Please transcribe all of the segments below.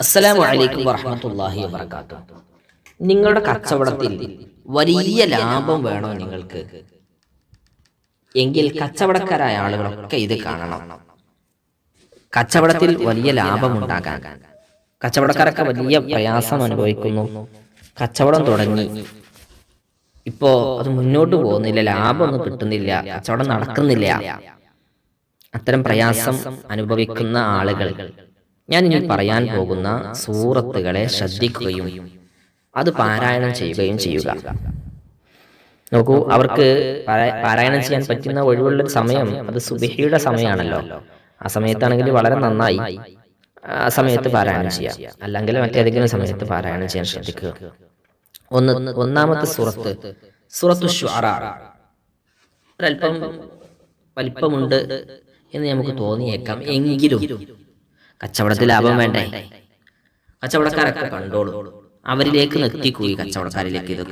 അസ്സലാമു അലൈക്കും വറഹ്മത്തുള്ളാഹി വബറകാതുഹു. നിങ്ങളുടെ കച്ചവടത്തിൽ വലിയ ലാഭം വേണോ നിങ്ങൾക്ക്? എങ്കിൽ കച്ചവടക്കാരായ ആളുകളൊക്കെ ഇത് കാണണം. കച്ചവടത്തിൽ വലിയ ലാഭം ഉണ്ടാകാൻ. കച്ചവടക്കാരൊക്കെ വലിയ പ്രയാസം അനുഭവിക്കുന്നു. കച്ചവടം തുടങ്ങി. ഇപ്പോ അത് മുന്നോട്ട് പോകുന്നില്ല ലാഭമൊന്നും കിട്ടുന്നില്ല കച്ചവടം നടക്കുന്നില്ല. അത്തരം പ്രയാസം അനുഭവിക്കുന്ന ആളുകൾ. ഞാൻ ഇനി പറയാൻ പോകുന്ന സൂറത്തുകളെ ശ്രദ്ധിക്കുകയും അത് പാരായണം ചെയ്യുകയും ചെയ്യുക. നോക്കൂ അവർക്ക് പാരായണം ചെയ്യാൻ പറ്റുന്ന ഒഴിവുള്ള സമയം അത് സുബിഹിയുടെ സമയമാണല്ലോ. ആ സമയത്താണെങ്കിൽ വളരെ നന്നായി ആ സമയത്ത് പാരായണം ചെയ്യാം. അല്ലെങ്കിൽ മറ്റേതെങ്കിലും സമയത്ത് പാരായണം ചെയ്യാൻ ശ്രദ്ധിക്കുക. ഒന്ന് ഒന്നാമത്തെ സുറത്ത് സുറത്തു ഒരല്പം വലിപ്പമുണ്ട് എന്ന് നമുക്ക് തോന്നിയേക്കാം. എങ്കിലും കച്ചവടത്തിൽ ലാഭം വേണ്ടേ? കച്ചവടക്കാരൊക്കെ കണ്ടോളൂ. അവരിലേക്ക് നിർത്തിക്കൂയി കച്ചവടക്കാരിലേക്ക് ഇത്.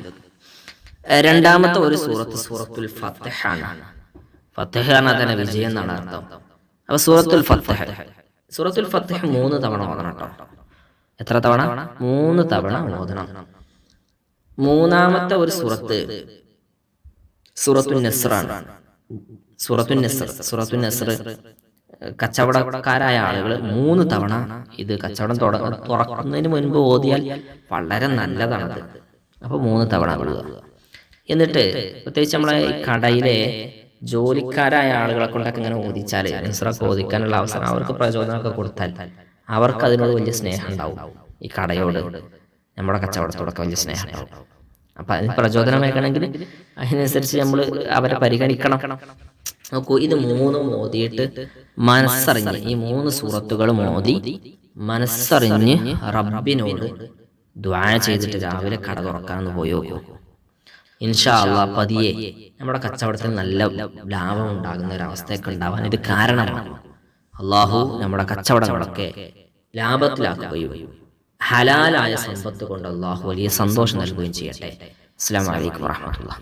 രണ്ടാമത്തെ ഒരു സൂറത്ത് സൂറത്തുൽ ഫത്തഹാണ് ഫത്തഹ തന്നെ വിജയം എന്നാണ് അർത്ഥം. അപ്പൊ സൂറത്തുൽ ഫത്തഹ സൂറത്തുൽ ഫത്തഹ മൂന്ന് തവണ ഓതണം കേട്ടോ. എത്ര തവണ? മൂന്ന് തവണ ഓതണം. മൂന്നാമത്തെ ഒരു സൂറത്ത് സൂറത്തുൽ നെസ്റാണ്. സൂറത്തുൽ നസ്ർ സൂറത്തുൽ നസ്ർ. കച്ചവടക്കാരായ ആളുകൾ മൂന്ന് തവണ ഇത് കച്ചവടം തുറക്കുന്നതിന് മുൻപ് ഓതിയാൽ വളരെ നല്ലതാണത് അപ്പോൾ മൂന്ന് തവണ വിടുക എന്നിട്ട് പ്രത്യേകിച്ച് നമ്മളെ ഈ കടയിലെ ജോലിക്കാരായ ആളുകളെ കൊണ്ടൊക്കെ ഇങ്ങനെ ഓദിച്ചാൽ നസ്രൊക്കെ ഓദിക്കാനുള്ള അവസരം അവർക്ക് പ്രചോദനമൊക്കെ കൊടുത്താൽ അവർക്ക് അതിനോട് വലിയ സ്നേഹം ഉണ്ടാവും. ഈ കടയോട് നമ്മുടെ കച്ചവടത്തോടൊക്കെ വലിയ സ്നേഹം ഉണ്ടാവും. അപ്പൊ അതിന് പ്രചോദനം വെക്കണമെങ്കിൽ അതിനനുസരിച്ച് നമ്മൾ അവരെ പരിഗണിക്കണം. നോക്കൂ ഇത് മൂന്നും മോദിയിട്ട് മനസ്സറിഞ്ഞ് ഈ മൂന്ന് സൂറത്തുകളും മോദി മനസ്സറിഞ്ഞ് റബ്ബിനോട് ദ്വാന ചെയ്തിട്ട് രാവിലെ കട തുറക്കാന്ന് പോയോ ഇൻഷാ അള്ളാ പതിയെ നമ്മുടെ കച്ചവടത്തിൽ നല്ല ലാഭം ഉണ്ടാകുന്ന ഒരവസ്ഥയൊക്കെ ഉണ്ടാവാൻ ഇത് കാരണമാണ്. അള്ളാഹു നമ്മുടെ കച്ചവടങ്ങളൊക്കെ ലാഭത്തിലാക്കുകയും ഹലാലായ സമ്പത്ത് കൊണ്ട് അള്ളാഹു വലിയ സന്തോഷം നൽകുകയും ചെയ്യട്ടെ. അസ്സാം വലൈക്കും വാഹമത്തുള്ള